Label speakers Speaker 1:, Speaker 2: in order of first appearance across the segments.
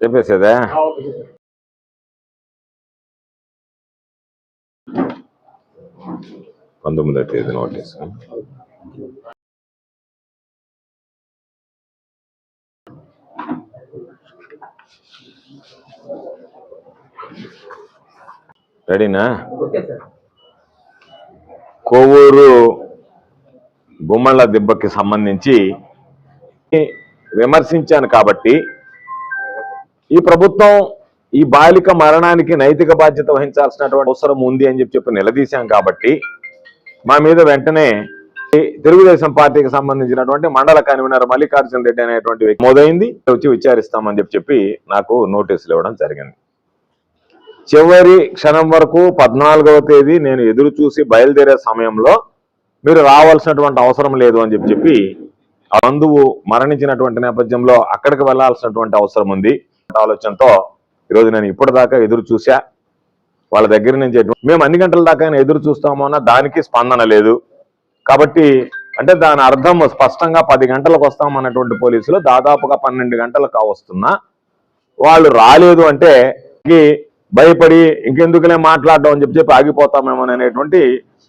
Speaker 1: చెప్పేసేదా పంతొమ్మిదో తేదీ నోటీస్ రెడీనా
Speaker 2: ఓకే సార్
Speaker 1: కోవూరు గుమ్మళ్ళ దెబ్బకి సంబంధించి విమర్శించాను కాబట్టి ఈ ప్రభుత్వం ఈ బాలిక మరణానికి నైతిక బాధ్యత వహించాల్సినటువంటి అవసరం ఉంది అని చెప్పి చెప్పి నిలదీశాం కాబట్టి మా మీద వెంటనే ఈ తెలుగుదేశం పార్టీకి సంబంధించినటువంటి మండల కన్వీనర్ మల్లికార్జున రెడ్డి అనేటువంటి మొదలైంది వచ్చి విచారిస్తామని చెప్పి చెప్పి నాకు నోటీసులు ఇవ్వడం జరిగింది. చివరి క్షణం వరకు పద్నాలుగవ తేదీ నేను ఎదురు చూసి బయలుదేరే సమయంలో మీరు రావాల్సినటువంటి అవసరం లేదు అని చెప్పి చెప్పి బంధువు మరణించినటువంటి నేపథ్యంలో అక్కడికి వెళ్ళాల్సినటువంటి అవసరం ఉంది. ఆలోచనతో ఈరోజు నేను ఇప్పటిదాకా ఎదురు చూసా వాళ్ళ దగ్గర నుంచి మేము అన్ని గంటల దాకా ఎదురు చూస్తామో అన్న దానికి స్పందన లేదు. కాబట్టి అంటే దాని అర్థం స్పష్టంగా పది గంటలకు వస్తామన్నటువంటి పోలీసులు దాదాపుగా పన్నెండు గంటలకు వస్తున్నా వాళ్ళు రాలేదు అంటే భయపడి ఇంకెందుకులే మాట్లాడడం అని చెప్పి చెప్పి ఆగిపోతామేమో అనేటువంటి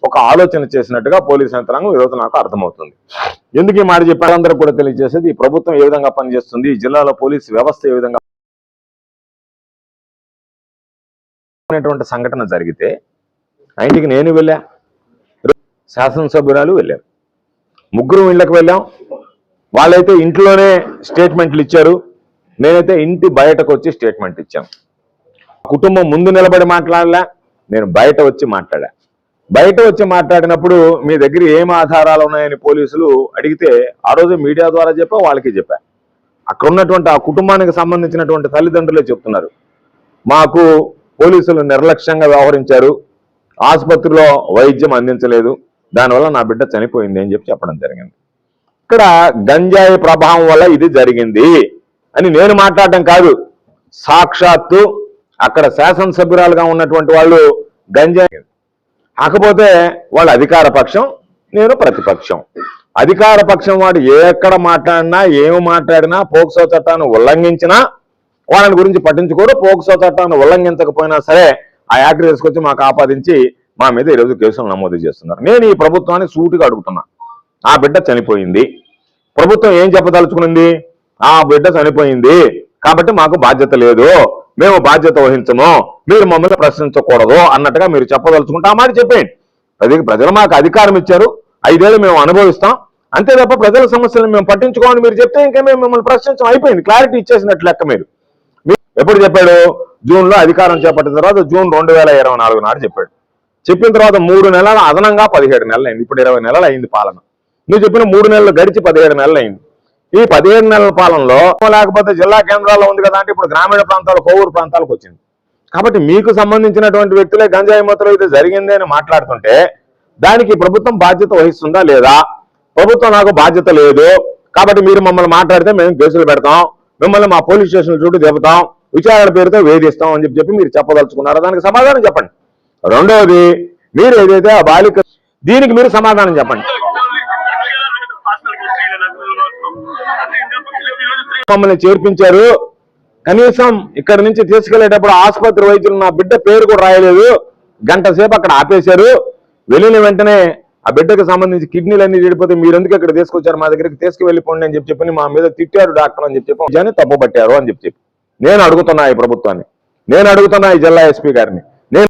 Speaker 1: ఒక ఆలోచన చేసినట్టుగా పోలీస్ యంత్రాంగం ఈరోజు నాకు అర్థమవుతుంది. ఎందుకు ఈ మాట చెప్పారందరూ కూడా తెలియజేసేది ఈ ప్రభుత్వం ఏ విధంగా పనిచేస్తుంది ఈ జిల్లాలో పోలీస్ వ్యవస్థ ఏ విధంగా అనేటువంటి సంఘటన జరిగితే ఆ ఇంటికి నేను వెళ్ళా శాసనసభ్యురాలు వెళ్ళారు. ముగ్గురు ఇళ్ళకి వెళ్ళాం. వాళ్ళైతే ఇంట్లోనే స్టేట్మెంట్లు ఇచ్చారు. నేనైతే ఇంటి బయటకు వచ్చి స్టేట్మెంట్ ఇచ్చాను. కుటుంబం ముందు నిలబడి మాట్లాడలే నేను బయట వచ్చి మాట్లాడా. బయట వచ్చి మాట్లాడినప్పుడు మీ దగ్గర ఏం ఆధారాలు ఉన్నాయని పోలీసులు అడిగితే ఆ రోజు మీడియా ద్వారా చెప్పా వాళ్ళకి చెప్పా. అక్కడ ఉన్నటువంటి ఆ కుటుంబానికి సంబంధించినటువంటి తల్లిదండ్రులే చెప్తున్నారు. మాకు పోలీసులు నిర్లక్ష్యంగా వ్యవహరించారు. ఆసుపత్రిలో వైద్యం అందించలేదు. దానివల్ల నా బిడ్డ చనిపోయింది అని చెప్పి చెప్పడం జరిగింది. ఇక్కడ గంజాయి ప్రభావం వల్ల ఇది జరిగింది అని నేను మాట్లాడటం కాదు సాక్షాత్తు అక్కడ శాసనసభ్యురాలుగా ఉన్నటువంటి వాళ్ళు గంజాయి కాకపోతే వాళ్ళ అధికార పక్షం నేను ప్రతిపక్షం. అధికార పక్షం వాడు ఎక్కడ మాట్లాడినా ఏమి మాట్లాడినా పోక్సో చట్టాన్ని ఉల్లంఘించినా వాళ్ళని గురించి పట్టించుకోడు. పోక్సో చట్టాన్ని ఉల్లంఘించకపోయినా సరే ఆ యాక్ట్ తీసుకొచ్చి మాకు ఆపాదించి మా మీద ఈరోజు కేసులు నమోదు చేస్తున్నారు. నేను ఈ ప్రభుత్వాన్ని సూటిగా అడుగుతున్నా. ఆ బిడ్డ చనిపోయింది. ప్రభుత్వం ఏం చెప్పదలుచుకునింది? ఆ బిడ్డ చనిపోయింది. కాబట్టి మాకు బాధ్యత లేదు. మేము బాధ్యత వహించము మీరు మమ్మల్ని ప్రశ్నించకూడదు అన్నట్టుగా మీరు చెప్పదలుచుకుంటే ఆ మాట చెప్పేయండి. ప్రజలు ప్రజలు మాకు అధికారం ఇచ్చారు ఐదేళ్ళు మేము అనుభవిస్తాం. అంతే తప్ప ప్రజల సమస్యలను మేము పట్టించుకోమని మీరు చెప్తే ఇంకా మేము మిమ్మల్ని ప్రశ్నించడం అయిపోయింది. క్లారిటీ ఇచ్చేసినట్లు లెక్క మీరు. మీ- ఎప్పుడు చెప్పాడు? జూన్లో అధికారం చేపట్టిన తర్వాత జూన్ రెండు వేల ఇరవై నాలుగు నాడు చెప్పాడు. చెప్పిన తర్వాత మూడు నెలల అదనంగా పదిహేడు నెలలు అయింది ఇప్పుడు ఇరవై నెలలు అయింది పాలన. నువ్వు చెప్పిన మూడు నెలలు గడిచి పదిహేడు నెలలు అయింది ఈ పదిహేను నెలల పాలనలో లేకపోతే జిల్లా కేంద్రాల్లో ఉంది కదా అంటే ఇప్పుడు గ్రామీణ ప్రాంతాలు కోవూరు ప్రాంతాలకు వచ్చింది. కాబట్టి మీకు సంబంధించినటువంటి వ్యక్తులే గంజాయి మొత్తం ఇది జరిగింది అని మాట్లాడుతుంటే దానికి ప్రభుత్వం బాధ్యత వహిస్తుందా లేదా? ప్రభుత్వం నాకు బాధ్యత లేదు. కాబట్టి మీరు మమ్మల్ని మాట్లాడితే మేము కేసులు పెడతాం. మిమ్మల్ని మా పోలీస్ స్టేషన్ చుట్టూ చెబుతాం విచారణ పేరుతో వేధిస్తాం అని చెప్పి చెప్పి మీరు చెప్పదలుచుకున్నారా? దానికి సమాధానం చెప్పండి. రెండవది మీరు ఏదైతే ఆ బాలిక దీనికి మీరు సమాధానం చెప్పండి. మమ్మల్ని చేర్పించారు. కనీసం ఇక్కడ నుంచి తీసుకెళ్ళేటప్పుడు ఆసుపత్రి వైద్యులు నా బిడ్డ పేరు కూడా రాయలేదు. గంట సేపు అక్కడ ఆపేశారు. వెళ్ళిన వెంటనే ఆ బిడ్డకు సంబంధించి కిడ్నీలు అన్ని చెడిపోతే మీరు ఎందుకు ఇక్కడ తీసుకొచ్చారు? మా దగ్గరికి తీసుకువెళ్ళిపోండి అని చెప్పి చెప్పి మా మీద తిట్టారు డాక్టర్ అని చెప్పి చెప్పి తప్పు తప్పుపట్టారు అని చెప్పి చెప్పి. నేను అడుగుతున్నా ఈ ప్రభుత్వాన్ని. నేను అడుగుతున్నా ఈ జిల్లా ఎస్పీ గారిని. నేను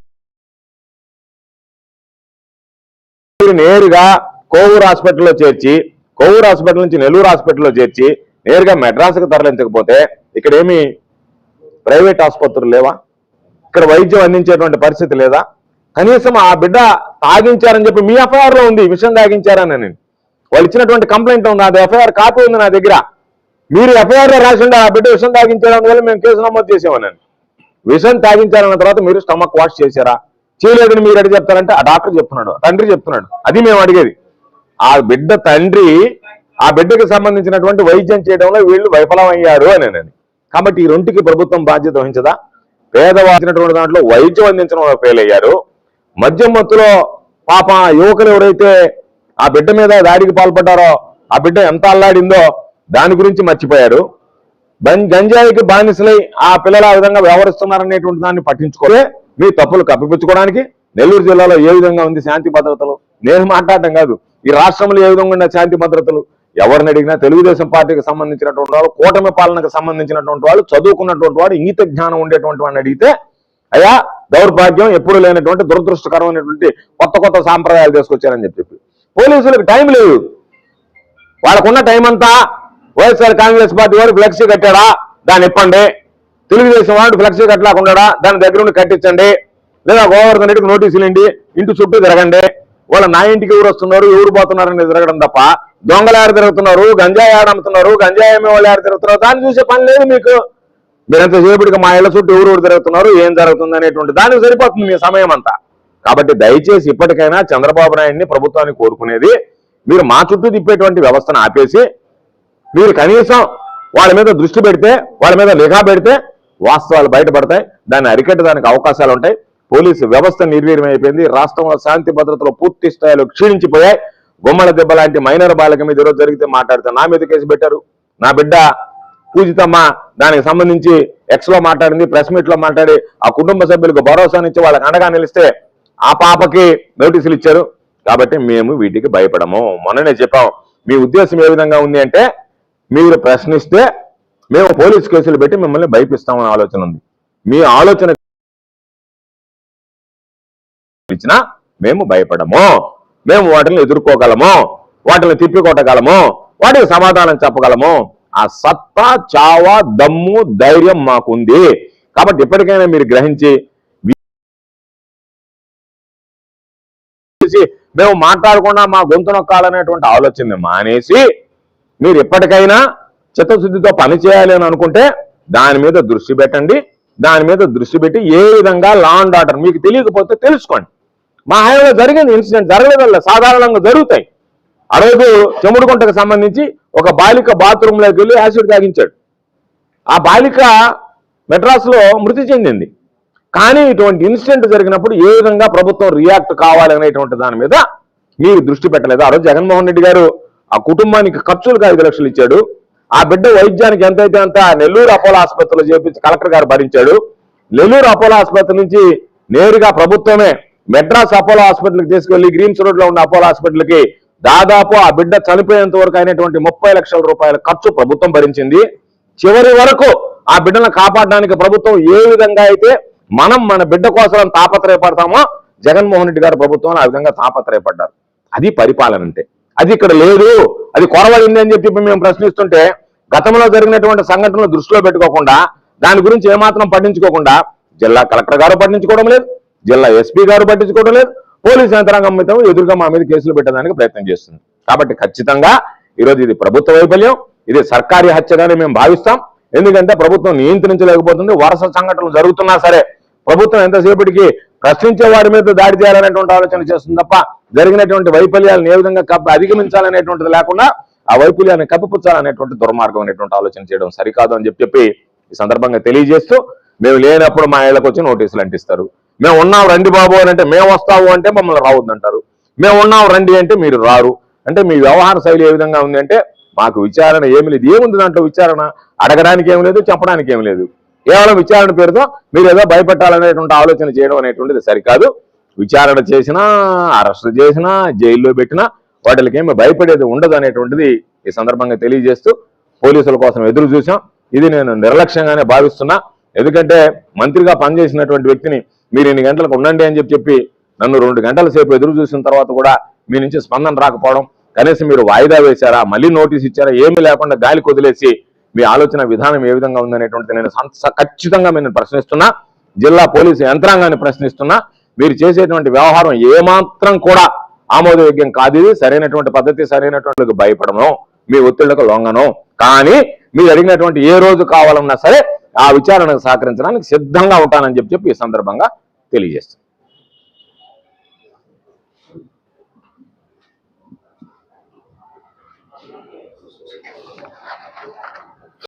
Speaker 1: నేరుగా కోవూరు హాస్పిటల్లో చేర్చి కోవూరు హాస్పిటల్ నుంచి నెల్లూరు హాస్పిటల్లో చేర్చి నేరుగా మెడ్రాస్కి తరలించకపోతే ఇక్కడ ఏమి ప్రైవేట్ ఆసుపత్రులు లేవా? ఇక్కడ వైద్యం అందించేటువంటి పరిస్థితి లేదా? కనీసం ఆ బిడ్డ తాగించారని చెప్పి మీ ఎఫ్ఐఆర్లో ఉంది విషయం తాగించారని నేను. వాళ్ళు ఇచ్చినటువంటి కంప్లైంట్ ఉంది అది ఎఫ్ఐఆర్ కాపీ ఉంది నా దగ్గర. మీరు ఎఫ్ఐఆర్ రాసిండే ఆ బిడ్డ విషయం తాగించారని వల్ల మేము కేసు నమోదు చేసామని విషం తాగించారన్న తర్వాత మీరు స్టమక్ వాష్ చేశారా? చేయలేదని మీరు అడిగి చెప్తారంటే ఆ డాక్టర్ చెప్తున్నాడు తండ్రి చెప్తున్నాడు. అది మేము అడిగేది. ఆ బిడ్డ తండ్రి ఆ బిడ్డకు సంబంధించినటువంటి వైద్యం చేయడంలో వీళ్ళు విఫలమయ్యారు అని నేను. కాబట్టి ఈ రెంటికి ప్రభుత్వం బాధ్యత వహించదా? పేదవాసినటువంటి దాంట్లో వైద్యం అందించడంలో ఫెయిల్ అయ్యారు. మద్యం మత్తులో పాప యువకులు ఎవరైతే ఆ బిడ్డ మీద దాడికి పాల్పడ్డారో ఆ బిడ్డ ఎంత అల్లాడిందో దాని గురించి మర్చిపోయారు. గంజాయికి బానిసలై ఆ పిల్లలు ఆ విధంగా వ్యవహరిస్తున్నారనేటువంటి దాన్ని పట్టించుకోలే. మీ తప్పులు కప్పిపుచ్చుకోవడానికి నెల్లూరు జిల్లాలో ఏ విధంగా ఉంది శాంతి భద్రతలు? నేను మాట్లాడటం కాదు. ఈ రాష్ట్రంలో ఏ విధంగా ఉన్న శాంతి భద్రతలు? ఎవరిని అడిగినా తెలుగుదేశం పార్టీకి సంబంధించినటువంటి వాళ్ళు కూటమి పాలనకు సంబంధించినటువంటి వాళ్ళు చదువుకున్నటువంటి వాడు ఇంగిత జ్ఞానం ఉండేటువంటి వాడిని అడిగితే అయ్యా దౌర్భాగ్యం ఎప్పుడు లేనటువంటి దురదృష్టకరమైనటువంటి కొత్త కొత్త సాంప్రదాయాలు తీసుకొచ్చారని చెప్పి పోలీసులకు టైం లేదు. వాళ్ళకున్న టైం అంతా వైఎస్ఆర్ కాంగ్రెస్ పార్టీ వాడు ఫ్లెక్సీ కట్టాడా? దాన్ని ఇప్పండి. తెలుగుదేశం వాడు ఫ్లెక్సీ కట్టలేకుండా దాని దగ్గర ఉండి కట్టించండి. లేదా గోవర్ధన్ రెడ్డికి నోటీసులు ఇండి ఇంటి చుట్టూ తిరగండి. వాళ్ళ నా ఇంటికి ఎవరు వస్తున్నారు? ఎవరు పోతున్నారు అనేది తిరగడం తప్ప దొంగలు ఆడ తిరుగుతున్నారు గంజాయి ఆడ అమ్ముతున్నారు గంజాయి అమ్మే వాళ్ళు ఆడ తిరుగుతున్నారు. దాన్ని చూసే పని లేదు మీకు. మీరంత సేపటికి మా ఇళ్ళ చుట్టూ ఎవరు ఎవరు తిరుగుతున్నారు ఏం జరుగుతుంది అనేటువంటి దానికి సరిపోతుంది మీ సమయం అంతా. కాబట్టి దయచేసి ఇప్పటికైనా చంద్రబాబు నాయుడిని ప్రభుత్వాన్ని కోరుకునేది మీరు మా చుట్టూ తిప్పేటువంటి వ్యవస్థను ఆపేసి మీరు కనీసం వాళ్ళ మీద దృష్టి పెడితే వాళ్ళ మీద నిఘా పెడితే వాస్తవాలు బయటపడతాయి దాన్ని అరికట్టడానికి అవకాశాలు ఉంటాయి పోలీసు వ్యవస్థ నిర్వీర్యమైపోయింది రాష్ట్రంలో శాంతి భద్రతలు పూర్తి స్థాయిలో క్షీణించిపోయాయి. గుమ్మల దెబ్బ లాంటి మైనర్ బాలిక మీద ఈరోజు జరిగితే మాట్లాడితే నా మీద కేసు పెట్టారు. నా బిడ్డ పూజితమ్మ దానికి సంబంధించి ఎక్స్లో మాట్లాడింది ప్రెస్ మీట్లో మాట్లాడి ఆ కుటుంబ సభ్యులకు భరోసానిచ్చి వాళ్ళకి అండగా నిలిస్తే ఆ పాపకి నోటీసులు ఇచ్చారు. కాబట్టి మేము వీటికి భయపడము. మొన్ననే చెప్పాం మీ ఉద్దేశం ఏ విధంగా ఉంది అంటే మీరు ప్రశ్నిస్తే మేము పోలీస్ కేసులు పెట్టి మిమ్మల్ని భయపిస్తామనే ఆలోచన ఉంది. మీ ఆలోచన ఇచ్చినా మేము భయపడము. మేము వాటిని ఎదుర్కోగలము వాటిని తిప్పికొట్టగలము వాటికి సమాధానం చెప్పగలము ఆ సత్తా చావా దమ్ము ధైర్యం మాకుంది. కాబట్టి ఇప్పటికైనా మీరు గ్రహించి మేము మాట్లాడకుండా మా గొంతు నొక్కాలనేటువంటి ఆలోచన మానేసి మీరు ఎప్పటికైనా చిత్తశుద్ధితో పనిచేయాలి అని అనుకుంటే దాని మీద దృష్టి పెట్టండి. దాని మీద దృష్టి పెట్టి ఏ విధంగా లా అండ్ ఆర్డర్ మీకు తెలియకపోతే తెలుసుకోండి. మా హయాంలో జరిగింది ఇన్సిడెంట్ జరగలేదు సాధారణంగా జరుగుతాయి. ఆ రోజు చెముడుకుంటకు సంబంధించి ఒక బాలిక బాత్రూమ్లోకి వెళ్ళి యాసిడ్ తాగించాడు. ఆ బాలిక మెడ్రాస్లో మృతి చెందింది. కానీ ఇటువంటి ఇన్సిడెంట్ జరిగినప్పుడు ఏ విధంగా ప్రభుత్వం రియాక్ట్ కావాలనేటువంటి దాని మీద మీరు దృష్టి పెట్టలేదు. ఆ రోజు జగన్మోహన్ రెడ్డి గారు ఆ కుటుంబానికి ఖర్చులకు ఐదు లక్షలు ఇచ్చాడు. ఆ బిడ్డ వైద్యానికి ఎంతైతే అంత నెల్లూరు అపోలో ఆసుపత్రిలో చేపించి కలెక్టర్ గారు భరించాడు. నెల్లూరు అపోలో ఆసుపత్రి నుంచి నేరుగా ప్రభుత్వమే మెడ్రాస్ అపోలో హాస్పిటల్కి తీసుకెళ్ళి గ్రీమ్స్ రోడ్లో ఉన్న అపోలో హాస్పిటల్కి దాదాపు ఆ బిడ్డ చనిపోయేంత వరకు అయినటువంటి ముప్పై లక్షల రూపాయల ఖర్చు ప్రభుత్వం భరించింది. చివరి వరకు ఆ బిడ్డను కాపాడడానికి ప్రభుత్వం ఏ విధంగా అయితే మనం మన బిడ్డ కోసం తాపత్రయపడతామో జగన్మోహన్ రెడ్డి గారు ప్రభుత్వం ఆ విధంగా తాపత్రయపడ్డారు. అది పరిపాలన అంటే. అది ఇక్కడ లేదు. అది కొరవడింది అని చెప్పి మేము ప్రశ్నిస్తుంటే గతంలో జరిగినటువంటి సంఘటనలు దృష్టిలో పెట్టుకోకుండా దాని గురించి ఏమాత్రం పట్టించుకోకుండా జిల్లా కలెక్టర్ గారు పట్టించుకోవడం లేదు. జిల్లా ఎస్పీ గారు పట్టించుకోవడం లేదు పోలీస్ యంత్రాంగం మితం ఎదురుగా మా మీద కేసులు పెట్టడానికి ప్రయత్నం చేస్తుంది. కాబట్టి ఖచ్చితంగా ఈరోజు ఇది ప్రభుత్వ వైఫల్యం ఇది సర్కారీ హత్యగానే మేము భావిస్తాం. ఎందుకంటే ప్రభుత్వం నియంత్రించలేకపోతుంది వరుస సంఘటనలు జరుగుతున్నా సరే ప్రభుత్వం ఎంతసేపటికి ప్రశ్నించే వారి మీద దాడి చేయాలనేటువంటి ఆలోచన చేస్తుంది తప్ప జరిగినటువంటి వైఫల్యాలను ఏ విధంగా కప్ప అధిగమించాలనేటువంటిది లేకుండా ఆ వైఫల్యాన్ని కప్పిపుచ్చాలనేటువంటి దుర్మార్గం అనేటువంటి ఆలోచన చేయడం సరికాదు అని చెప్పి చెప్పి ఈ సందర్భంగా తెలియజేస్తూ మేము లేనప్పుడు మా ఇళ్ళకి వచ్చి నోటీసులు అంటిస్తారు. మేము ఉన్నాం రండి బాబు అని అంటే మేము వస్తాము అంటే మమ్మల్ని రావద్దంటారు మేము ఉన్నాం రండి అంటే మీరు రారు. అంటే మీ వ్యవహార శైలి ఏ విధంగా ఉంది అంటే మాకు విచారణ ఏమి లేదు. ఏముంది దాంట్లో విచారణ? అడగడానికి ఏం లేదు చెప్పడానికి ఏం లేదు. కేవలం విచారణ పేరుతో మీరు ఏదో భయపెట్టాలనేటువంటి ఆలోచన చేయడం అనేటువంటిది సరికాదు. విచారణ చేసినా అరెస్ట్ చేసినా జైల్లో పెట్టినా వాటికి ఏమి భయపడేది ఉండదు అనేటువంటిది ఈ సందర్భంగా తెలియజేస్తూ పోలీసుల కోసం ఎదురు చూసాం ఇది నేను నిర్లక్ష్యంగానే భావిస్తున్నా. ఎందుకంటే మంత్రిగా పనిచేసినటువంటి వ్యక్తిని మీరు ఎన్ని గంటలకు ఉండండి అని చెప్పి చెప్పి నన్ను రెండు గంటల సేపు ఎదురు చూసిన తర్వాత కూడా మీ నుంచి స్పందన రాకపోవడం కనీసం మీరు వాయిదా వేశారా మళ్ళీ నోటీస్ ఇచ్చారా ఏమీ లేకుండా గాలి కొదిలేసి మీ ఆలోచన విధానం ఏ విధంగా ఉందనేటువంటిది నేను సంత- ఖచ్చితంగా నేను ప్రశ్నిస్తున్నా జిల్లా పోలీసు యంత్రాంగాన్ని ప్రశ్నిస్తున్నా మీరు చేసేటువంటి వ్యవహారం ఏమాత్రం కూడా ఆమోదయోగ్యం కాదు ఇది. సరైనటువంటి పద్ధతి సరైనటువంటి భయపడను మీ ఒత్తిళ్ళకు లొంగను. కానీ మీరు అడిగినటువంటి ఏ రోజు కావాలన్నా సరే ఆ విచారణకు సహకరించడానికి సిద్ధంగా ఉంటానని చెప్పి చెప్పి ఈ సందర్భంగా తెలియజేస్తాను